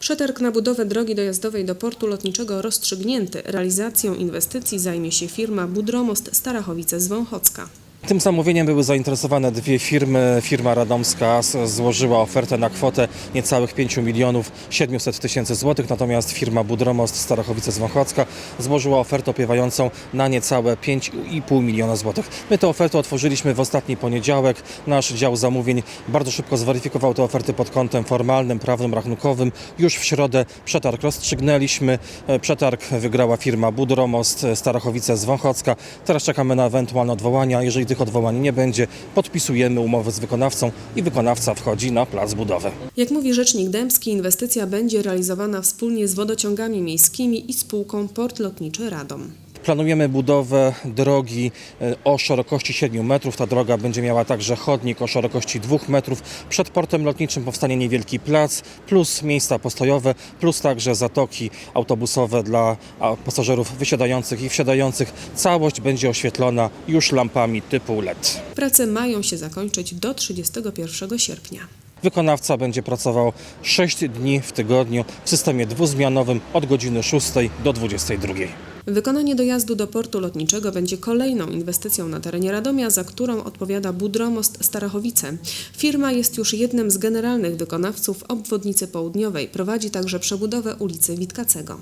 Przetarg na budowę drogi dojazdowej do portu lotniczego rozstrzygnięty. Realizacją inwestycji zajmie się firma Budromost Starachowice z Wąchocka. Tym zamówieniem były zainteresowane dwie firmy. Firma radomska złożyła ofertę na kwotę niecałych 5 milionów 700 tysięcy złotych, natomiast firma Budromost Starachowice z Wąchocka złożyła ofertę opiewającą na niecałe 5,5 miliona złotych. My tę ofertę otworzyliśmy w ostatni poniedziałek. Nasz dział zamówień bardzo szybko zweryfikował te oferty pod kątem formalnym, prawnym, rachunkowym. Już w środę przetarg rozstrzygnęliśmy. E, Przetarg wygrała firma Budromost Starachowice z Wąchocka. Teraz czekamy na ewentualne odwołania. Jeżeli tych odwołań nie będzie, podpisujemy umowę z wykonawcą i wykonawca wchodzi na plac budowy. Jak mówi rzecznik Dębski, inwestycja będzie realizowana wspólnie z wodociągami miejskimi i spółką Port Lotniczy Radom. Planujemy budowę drogi e, o szerokości 7 metrów. Ta droga będzie miała także chodnik o szerokości 2 metrów. Przed portem lotniczym powstanie niewielki plac, plus miejsca postojowe, plus także zatoki autobusowe dla pasażerów wysiadających i wsiadających. Całość będzie oświetlona już lampami typu LED. Prace mają się zakończyć do 31 sierpnia. Wykonawca będzie pracował 6 dni w tygodniu w systemie dwuzmianowym od godziny 6 do 22. Wykonanie dojazdu do portu lotniczego będzie kolejną inwestycją na terenie Radomia, za którą odpowiada Budromost Starachowice. Firma jest już jednym z generalnych wykonawców obwodnicy południowej. Prowadzi także przebudowę ulicy Witkacego.